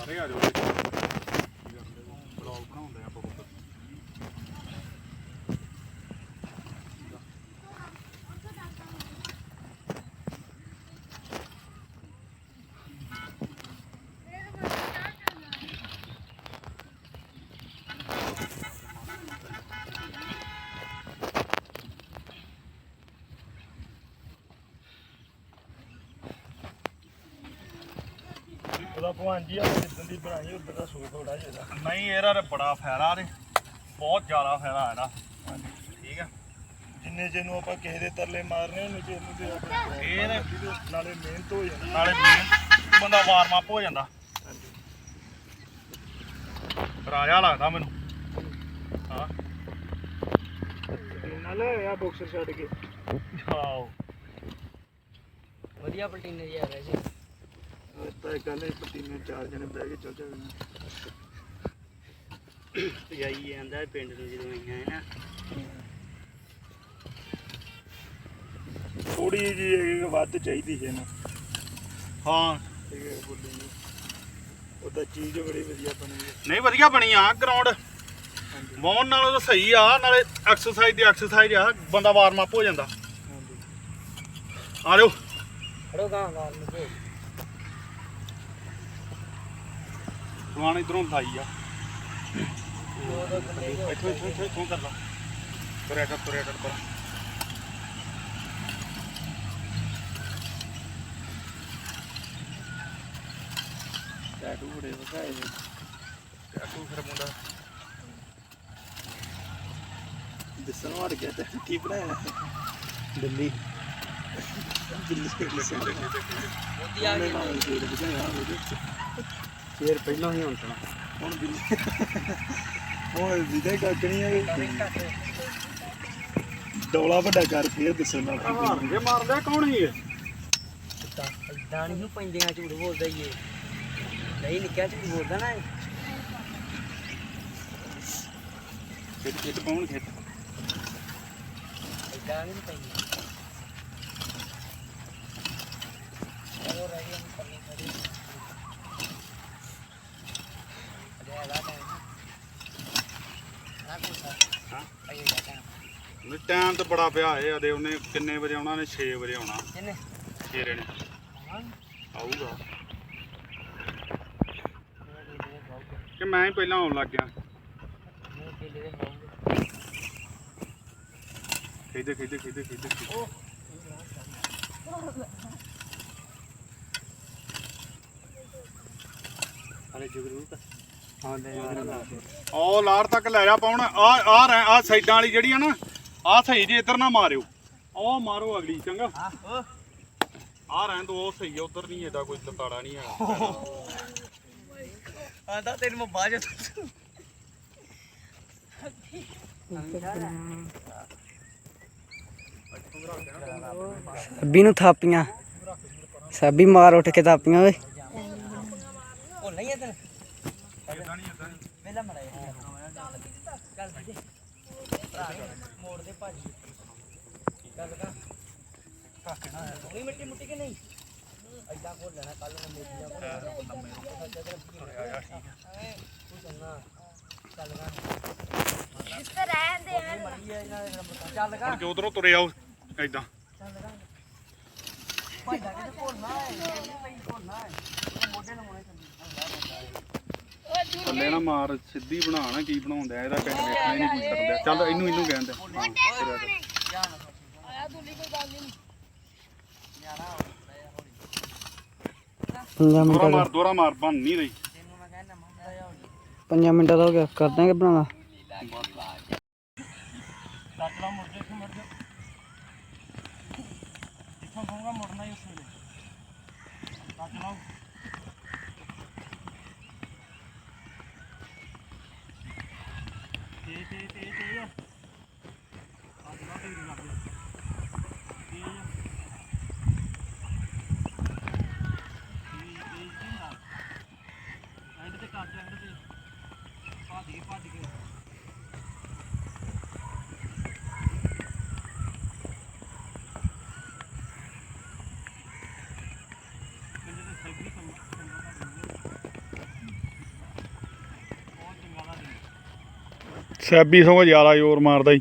ਸਾਰੇ ਆ ਜਾਓ ਬਲੌਗ ਬਣਾਉਂਦੇ ਆਪਾਂ ਬਹੁਤ ਉਹਦਾ ਭਗਵਾਨ ਜੀ ਆ ਜਿੱਦਾਂ ਦੀ ਬਣਾਈ ਉਦਾਂ ਦਾ ਸੂਟ ਥੋੜਾ ਜਿਹਾ ਨਹੀਂ ਇਹਦਾ ਤੇ ਬੜਾ ਫਾਇਦਾ ਨੇ ਬਹੁਤ ਜ਼ਿਆਦਾ ਫਾਇਦਾ ਇਹਦਾ। ਠੀਕ ਆ? ਜਿੰਨੇ ਜਿਹਨੂੰ ਆਪਾਂ ਕਿਸੇ ਦੇ ਤਰਲੇ ਮਾਰਨੇ ਉਹਨੇ ਜੇ ਇਹਨੂੰ ਤੇ ਆਪਣੇ ਇਹ ਨੇ ਨਾਲੇ ਮਿਹਨਤ ਹੋ ਜਾਂਦੀ। ਨਾਲੇ main ਬੰਦਾ ਵਾਰਮ ਅਪ ਹੋ ਜਾਂਦਾ। ਰਾਜਾ ਲੱਗਦਾ ਮੈਨੂੰ। ਹਾਂ। ਨਾਲ ਆ ਬਾਕਸਰ ਛੱਡ ਕੇ। ਆਓ ਵਧੀਆ ਪਲਟੀਨੇ ਜੀ ਆ ਰਹੇ ਸੀ। ਤਾਂ ਇੱਕ ਗੱਲ ਹੈ ਪਤੀਨੇ ਚਾਰ ਜਣੇ ਬਹਿ ਕੇ ਚੱਲ ਜਾਵੇ ਜਾਈ ਜਾਂਦਾ ਪਿੰਡ ਨੂੰ ਜਦੋਂ ਆਈਆਂ ਹੈ ਨਾ। ਥੋੜੀ ਜਿਹੀ ਵੱਧ ਚਾਹੀਦੀ ਸੀ ਇਹਨੂੰ। ਹਾਂ। ਠੀਕ ਹੈ ਬੋਲੀ ਜੀ। ਉਹਦਾ ਚੀਜ਼ ਬੜੀ ਵਧੀਆ ਬਣੀ ਹੈ। ਨਹੀਂ ਵਧੀਆ ਬਣੀ ਆ ਗਰਾਊਂਡ ਵਾਉਣ ਨਾਲੋਂ ਤਾਂ ਸਹੀ ਆ ਨਾਲੇ ਐਕਸਰਸਾਈਜ਼ ਦੀ ਐਕਸਰਸਾਈਜ਼ ਆ ਬੰਦਾ ਵਾਰਮ ਅਪ ਹੋ ਜਾਂਦਾ। ਹਾਂਜੀ। ਆ ਜਾਓ। ਖੜੋ ਗਾਂ ਗਾਂ ਨੂੰ ਸਮਾਨ ਇਧਰੋਂ ਲਾਈ ਆ। ਇੱਥੋਂ ਇੱਥੋਂ ਇੱਥੋਂ ਇੱਥੋਂ ਕਰ ਲਾ। ਤੁਰਿਆ ਕਰ ਤੁਰਿਆ ਕਰ ਪਰ। ਟੈਟੂ ਬੜੇ ਵਖਾਏ ਨੇ। ਟੈਟੂ ਫਿਰ ਮੁੰਡਾ। ਦਿਸਣ ਵੜ ਗਿਆ ਤੇ ਕੀ ਬਣਾਇਆ? ਦਿੱਲੀ। ਦਿੱਲੀ ਮੋਦੀ ਆ ਉਹਨੇ ਗਏ ਨਾਲ ਸ਼ੇਰ ਬਜਾਇਆ ਉਹਦੇ ਚ ਫੇਰ ਪਹਿਲਾਂ ਹੀ ਤਾਂ। ਹੁਣ ਹੁਣ ਜਿਹਦੇ ਕੱਖ ਨਹੀਂ ਹੈ ਡੋਲਾ ਵੱਡਾ ਕਰ ਫੇਰ ਦਿਸਣ ਪਿਆ ਹਾਰਨਗੇ ਮਾਰਦਾ ਕੌਣ ਹੀ ਇਹ? ਇਦਾਂ ਨਹੀਂ ਪੈਂਦੇ ਆ ਝੂਠ ਬੋਲਦਾ ਹੀ ਇਹ। ਨਹੀਂ ਨਿੱਕਿਆ ਝੂਠ ਬੋਲਦਾ ਨਾ ਇਹ। ਖਿੱਚ ਖਿੱਚ ਪਾਉਣ ਖਿੱਚ। ਏਦਾਂ ਨਹੀਂ ਪੈਂਦੇ ਉਹ ਰਹਿ ਗਿਆ ਪਰਲੀ ਖੜੀ ਅਰੇ ਆਲਾ ਟਾਈਮ ਆ ਕੋਸਾ ਹਾਂ? ਆਈ ਜਾ ਟਾਈਮ ਨਹੀਂ ਟਾਈਮ ਤੇ ਬੜਾ ਪਿਆ ਇਹ ਆਦੇ ਉਹਨੇ ਕਿੰਨੇ ਵਜੇ ਆਉਣਾ ਨੇ? 6 ਵਜੇ ਆਉਣਾ। ਇਹਨੇ ਸ਼ੇਰੇ ਨੇ। ਹਾਂ। ਆਊਗਾ। ਕਿ ਮੈਂ ਹੀ ਪਹਿਲਾਂ ਆਉਣ ਲੱਗ ਗਿਆ। ਮੂੰਹ ਪੀਲੇ ਦੇ ਹੋਊਗਾ ਖਿੱਚਦੇ ਖਿੱਚਦੇ ਖਿੱਚਦੇ ਖਿੱਚਦੇ ਖਿੱਚਦੇ। ਉਹ ਅਰੇ ਜਗਰੂਪ ਹਾਂ ਉਹ ਲਾੜ ਤੱਕ ਲੈ ਜਾ ਪਾਉਣ ਆ ਆ ਰਹਿ ਆ ਸਾਈਡਾਂ ਵਾਲੀ ਜਿਹੜੀ ਆ ਨਾ ਆ ਸਹੀ ਜੀ ਇੱਧਰ ਨਾ ਮਾਰਿਓ। ਉਹ ਮਾਰੋ ਅਗਲੀ ਚੰਗਾ। ਆ ਰਹਿਣ ਦੋ ਉਹ ਸਹੀ ਆ ਉਧਰ ਨਹੀਂ ਏਡਾ ਕੋਈ ਲਤਾੜਾ ਨਹੀਂ ਹੈਗਾ। ਆਂਦਾ ਤੈਨੂੰ ਮੈਂ ਬਾਜ ਸੱਬੀ ਨੂੰ ਥਾਪੀਆਂ। ਸੱਬੀ ਮਾਰ ਉੱਠ ਕੇ ਥਾਪੀਆਂ ਓਏ। ਉਹ ਨਹੀਂ ਇਧਰ। ਵੇਲਾ ਮੜਾ ਚੱਲ ਜੀ ਮੋੜ ਦੇ ਭਾਜੀ ਚੱਲ ਗਾ ਕਾਕੇ ਨਾ ਹੋਈ ਮਿੱਟੀ ਮੁੱਟੀ ਕਿ ਨਹੀਂ ਐਦਾਂ ਕੋਲ ਲੈਣਾ ਕੱਲ ਨੂੰ ਮੋਟੀਆਂ ਕੋਲ ਤੂੰ ਚੰਨਾ ਚੱਲ ਗਾ ਮਰੀ ਹੈ ਇਹਨਾਂ ਦੇ ਫਿਰ ਚੱਲ ਗਾ ਹੁਣ ਕਿ ਉਧਰੋਂ ਤੁਰੇ ਆਓ ਏਦਾਂ। ਚੱਲ ਗਾ ਭਾਜਾ ਕਿਤੇ ਭੋਲਣਾ ਹੈ ਨਹੀਂ ਭੋਲਣਾ ਹੈ ਮੋਢੇ ਨੂੰ ਮੋੜੇ ਚੱਲ ਥੱਲੇ ਨਾ ਮਾਰ ਸਿੱਧੀ ਬਣਾ ਨਾ ਕੀ ਬਣਾਉਂਦਾ ਇਹਦਾ ਕਿਸੇ ਹੀ ਨਹੀਂ ਕੀ ਕਰਦਾ ਚੱਲ ਇਹਨੂੰ ਇਹਨੂੰ ਕਹਿੰਦੇ। ਪੰਜਾਂ ਦੋਰਾ ਮਿੰਟਾਂ ਦਾ ਮਾਰ ਦੋਰਾ ਮਾਰ ਬਣ ਨਹੀਂ ਰਹੀ ਤੈਨੂੰ ਮੈਂ ਕਹਿੰਦਾ ਮੰਮਾ ਜਾ ਹੋ ਪੰਜਾਂ ਮਿੰਟਾਂ ਦਾ ਹੋ ਗਿਆ ਕਰ ਦਾਂਗੇ ਬਣਾਵਾ ਕੱਟ ਲਾ ਮੁੜ ਜਾ ਇੱਥੋਂ ਮੁੜ ਜਾ ਇੱਥੋਂ ਕਹੂੰਗਾ ਮੁੜਨਾ ਹੀ ਉਸ ਵੇਲੇ। ਲਾਓ। easy. ਸੈਬੀ ਸਗੋਂ ਜ਼ਿਆਦਾ ਜ਼ੋਰ ਮਾਰਦਾ ਈ